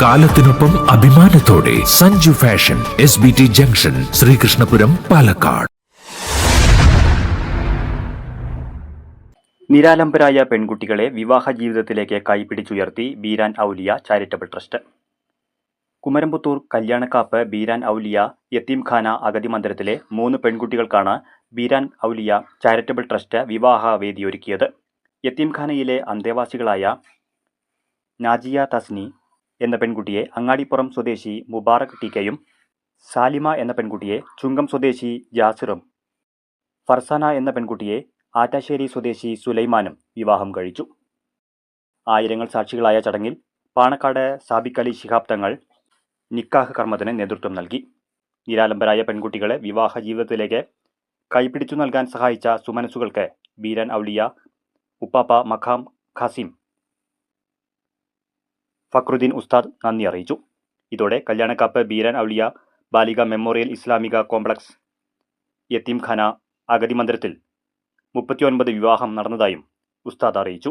കാലത്തിനൊപ്പം അഭിമാനത്തോടെ Sanju fashion S B T junction Sreekrishnapuram Palakkad. നിരാലംബരായ പെൺകുട്ടികളെ വിവാഹ ജീവിതത്തിലേക്ക് കൈപിടിച്ചുയർത്തി ബീരാൻ ഔലിയ ചാരിറ്റബിൾ ട്രസ്റ്റ്. കുമരമ്പത്തൂർ കല്യാണക്കാപ്പ് ബീരാൻ ഔലിയ യത്തീംഖാന അഗതി മന്ദിരത്തിലെ മൂന്ന് പെൺകുട്ടികൾക്കാണ് ബീരാൻ ഔലിയ ചാരിറ്റബിൾ ട്രസ്റ്റ് വിവാഹ വേദിയൊരുക്കിയത്. യത്തീംഖാനയിലെ അന്തേവാസികളായ നാജിയ തസ്നി എന്ന പെൺകുട്ടിയെ അങ്ങാടിപ്പുറം സ്വദേശി മുബാറക് ടി കെയും സാലിമ എന്ന പെൺകുട്ടിയെ ചുങ്കം സ്വദേശി ജാസിറും ഫർസാന എന്ന പെൺകുട്ടിയെ ആറ്റാശ്ശേരി സ്വദേശി സുലൈമാനും വിവാഹം കഴിച്ചു. ആയിരങ്ങൾ സാക്ഷികളായ ചടങ്ങിൽ പാണക്കാട് സാബിക്കലി ശിഹാബ് തങ്ങൾ നിക്കാഹ് കർമ്മത്തിന് നേതൃത്വം നൽകി. നിരാലംബരായ പെൺകുട്ടികളെ വിവാഹ ജീവിതത്തിലേക്ക് കൈപിടിച്ചു നൽകാൻ സഹായിച്ച സുമനസുകൾക്ക് ബീരൻ ഔലിയ ഉപ്പാപ്പ മഖാം ഖാസിം ഫക്രുദ്ദീൻ ഉസ്താദ് നന്ദി അറിയിച്ചു. ഇതോടെ കല്യാണക്കാപ്പ് ബീരൻ ഔലിയ ബാലിക മെമ്മോറിയൽ ഇസ്ലാമിക കോംപ്ലക്സ് യത്തീംഖാന അഗതി മന്ദിരത്തിൽ മുപ്പത്തിയൊൻപത് വിവാഹം നടന്നതായും ഉസ്താദ് അറിയിച്ചു.